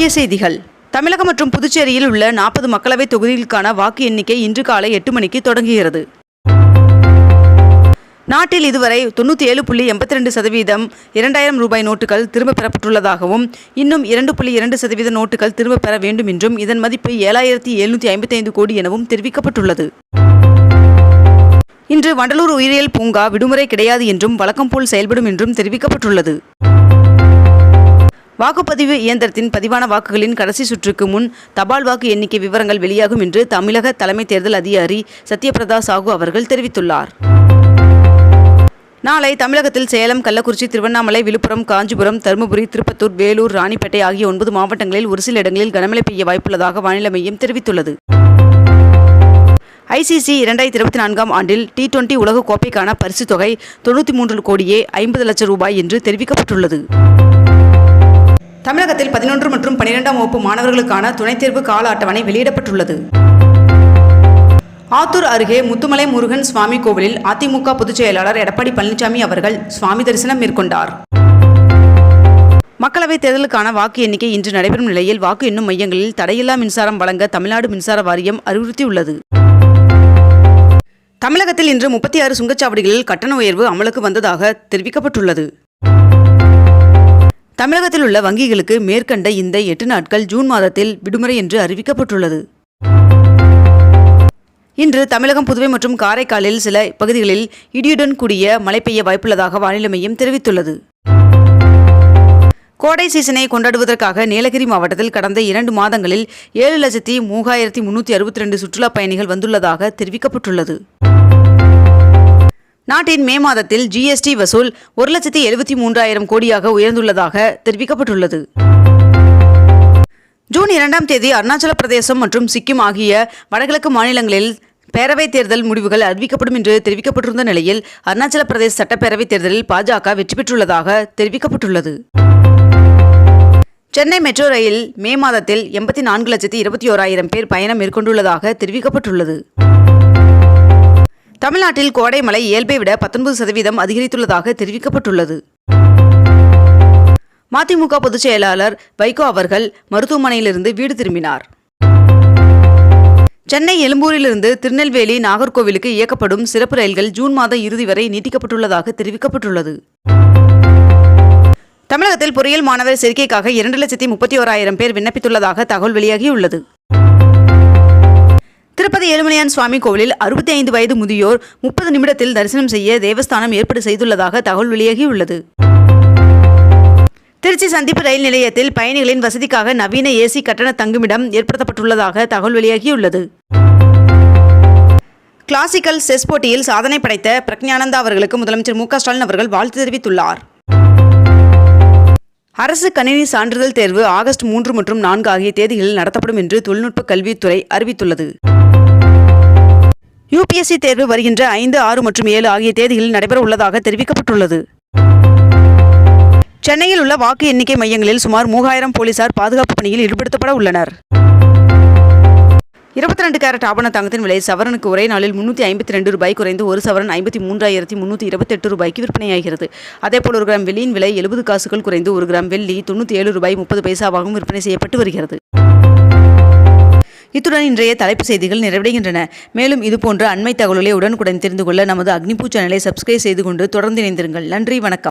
முக்கிய செய்திகள். தமிழகம் மற்றும் புதுச்சேரியில் உள்ள நாற்பது மக்களவைத் தொகுதிகளுக்கான வாக்கு எண்ணிக்கை இன்று காலை எட்டு மணிக்கு தொடங்குகிறது. நாட்டில் இதுவரை தொண்ணூற்றி ஏழு புள்ளி எண்பத்தி ரெண்டு சதவீதம் இரண்டாயிரம் ரூபாய் நோட்டுகள் திரும்பப் பெறப்பட்டுள்ளதாகவும் இன்னும் இரண்டு புள்ளி இரண்டு சதவீத நோட்டுகள் திரும்பப் பெற வேண்டும் என்றும் இதன் மதிப்பு ஏழாயிரத்தி எழுநூற்றி ஐம்பத்தைந்து கோடி எனவும் தெரிவிக்கப்பட்டுள்ளது. இன்று வண்டலூர் உயிரியல் பூங்கா விடுமுறை கிடையாது என்றும் வழக்கம் போல் செயல்படும் என்றும் தெரிவிக்கப்பட்டுள்ளது. வாக்குப்பதிவு இயந்திரத்தின் பதிவான வாக்குகளின் கடைசி சுற்றுக்கு முன் தபால் வாக்கு எண்ணிக்கை விவரங்கள் வெளியாகும் என்று தமிழக தலைமை தேர்தல் அதிகாரி சத்யபிரதா சாகு அவர்கள் தெரிவித்துள்ளார். நாளை தமிழகத்தில் சேலம் கள்ளக்குறிச்சி திருவண்ணாமலை விழுப்புரம் காஞ்சிபுரம் தருமபுரி திருப்பத்தூர் வேலூர் ராணிப்பேட்டை ஆகிய ஒன்பது மாவட்டங்களில் ஒரு சில இடங்களில் கனமழை பெய்ய வாய்ப்புள்ளதாக வானிலை மையம் தெரிவித்துள்ளது. ஐசிசி இரண்டாயிரத்தி இருபத்தி நான்காம் ஆண்டில் டி டுவெண்டி உலகக் கோப்பைக்கான பரிசுத் தொகை தொண்ணூற்றி மூன்று கோடியே ஐம்பது லட்சம் ரூபாய் என்று தெரிவிக்கப்பட்டுள்ளது. தமிழகத்தில் பதினொன்று மற்றும் பனிரெண்டாம் வகுப்பு மாணவர்களுக்கான துணைத் தேர்வு கால அட்டவணை வெளியிடப்பட்டுள்ளது. ஆத்தூர் அருகே முத்துமலை முருகன் சுவாமி கோவிலில் அதிமுக பொதுச் செயலாளர் எடப்பாடி பழனிசாமி அவர்கள் சுவாமி தரிசனம் மேற்கொண்டார். மக்களவைத் தேர்தலுக்கான வாக்கு எண்ணிக்கை இன்று நடைபெறும் நிலையில் வாக்கு எண்ணும் மையங்களில் தடையில்லா மின்சாரம் வழங்க தமிழ்நாடு மின்சார வாரியம் அறிவுறுத்தியுள்ளது. தமிழகத்தில் இன்று முப்பத்தி ஆறு சுங்கச்சாவடிகளில் கட்டண உயர்வு அமலுக்கு வந்ததாக தெரிவிக்கப்பட்டுள்ளது. தமிழகத்தில் உள்ள வங்கிகளுக்கு மேற்கண்ட இந்த எட்டு நாட்கள் ஜூன் மாதத்தில் விடுமுறை என்று அறிவிக்கப்பட்டுள்ளது. இன்று தமிழகம் புதுவை மற்றும் காரைக்காலில் சில பகுதிகளில் இடியுடன் கூடிய மழை பெய்ய வாய்ப்புள்ளதாக வானிலை மையம் தெரிவித்துள்ளது. கோடை சீசனை கொண்டாடுவதற்காக நீலகிரி மாவட்டத்தில் கடந்த இரண்டு மாதங்களில் ஏழு லட்சத்தி மூவாயிரத்தி முன்னூற்றி அறுபத்தி ரெண்டு சுற்றுலாப் பயணிகள் வந்துள்ளதாக தெரிவிக்கப்பட்டுள்ளது. நாட்டின் மே மாதத்தில் ஜிஎஸ்டி வசூல் ஒரு லட்சத்தி எழுபத்தி மூன்றாயிரம் கோடியாக உயர்ந்துள்ளதாக தெரிவிக்கப்பட்டுள்ளது. ஜூன் இரண்டாம் தேதி அருணாச்சல பிரதேசம் மற்றும் சிக்கிம் ஆகிய வடகிழக்கு மாநிலங்களில் பேரவைத் தேர்தல் முடிவுகள் அறிவிக்கப்படும் என்று தெரிவிக்கப்பட்டிருந்த நிலையில் அருணாச்சல பிரதேச சட்டப்பேரவைத் தேர்தலில் பாஜக வெற்றி பெற்றுள்ளதாக தெரிவிக்கப்பட்டுள்ளது. சென்னை மெட்ரோ ரயில் மே மாதத்தில் எண்பத்தி நான்கு லட்சத்தி இருபத்தி ஓராயிரம் பேர் பயணம் மேற்கொண்டுள்ளதாக தெரிவிக்கப்பட்டுள்ளது. தமிழ்நாட்டில் கோடை மழை இயல்பை விட பத்தொன்பது சதவீதம் அதிகரித்துள்ளதாக தெரிவிக்கப்பட்டுள்ளது. மதிமுக பொதுச் செயலாளர் வைகோ அவர்கள் மருத்துவமனையிலிருந்து வீடு திரும்பினார். சென்னை எழும்பூரிலிருந்து திருநெல்வேலி நாகர்கோவிலுக்கு இயக்கப்படும் சிறப்பு ரயில்கள் ஜூன் மாத இறுதி வரை நீட்டிக்கப்பட்டுள்ளதாக தெரிவிக்கப்பட்டுள்ளது. தமிழகத்தில் பொறியியல் மாணவர் சேர்க்கைக்காக இரண்டு லட்சத்தி முப்பத்தி ஓராயிரம் பேர் விண்ணப்பித்துள்ளதாக தகவல் வெளியாகியுள்ளது. திருப்பதி ஏழுமலையான் சுவாமி கோவிலில் அறுபத்தி ஐந்து வயது முதியோர் முப்பது நிமிடத்தில் தரிசனம் செய்ய தேவஸ்தானம் ஏற்பாடு செய்துள்ளதாக தகவல் வெளியாகியுள்ளது. திருச்சி சந்திப்பு ரயில் நிலையத்தில் பயணிகளின் வசதிக்காக நவீன ஏசி கட்டண தங்குமிடம் ஏற்படுத்தப்பட்டுள்ளதாக தகவல் வெளியாகியுள்ளது. கிளாசிக்கல் செஸ் போட்டியில் சாதனை படைத்த பிரக்ஞானந்தா அவர்களுக்கு முதலமைச்சர் மு க ஸ்டாலின் அவர்கள் வாழ்த்து தெரிவித்துள்ளார். அரசு கணினி சான்றிதழ் தேர்வு ஆகஸ்ட் மூன்று மற்றும் நான்கு ஆகிய தேதிகளில் நடத்தப்படும் என்று தொழில்நுட்ப கல்வித்துறை அறிவித்துள்ளது. யுபிஎஸ்சி தேர்வு வருகின்ற ஐந்து ஆறு மற்றும் ஏழு ஆகிய தேதிகளில் நடைபெற உள்ளதாக தெரிவிக்கப்பட்டுள்ளது. சென்னையில் உள்ள வாக்கு எண்ணிக்கை மையங்களில் சுமார் மூவாயிரம் போலீசார் பாதுகாப்பு பணியில் ஈடுபடுத்தப்பட உள்ளனர். இருபத்தி ரெண்டு கேரட் ஆபண தங்கத்தின் விலை சவரனுக்கு ஒரே நாளில் முன்னூற்றி ஐம்பத்தி ரெண்டு ரூபாய் குறைந்து ஒரு சவரன் ஐம்பத்தி மூன்றாயிரத்தி முன்னூற்றி இருபத்தெட்டு ரூபாய்க்கு விற்பனையாகிறது. அதேபோல் ஒரு கிராம் வெள்ளியின் விலை எழுபது காசுகள் குறைந்து ஒரு கிராம் வெள்ளி தொண்ணூற்றி ஏழு ரூபாய் முப்பது பைசாவாகவும் விற்பனை செய்யப்பட்டு வருகிறது. இத்துடன் இன்றைய தலைப்பு செய்திகள் நிறைவடைகின்றன. மேலும் இதுபோன்ற அண்மை தகவல்களை உடனுக்குடன் தெரிந்து கொள்ள நமது அக்னிபூ சேனலை சப்ஸ்கிரைப் செய்து கொண்டு தொடர்ந்து இணைந்திருங்கள். நன்றி வணக்கம்.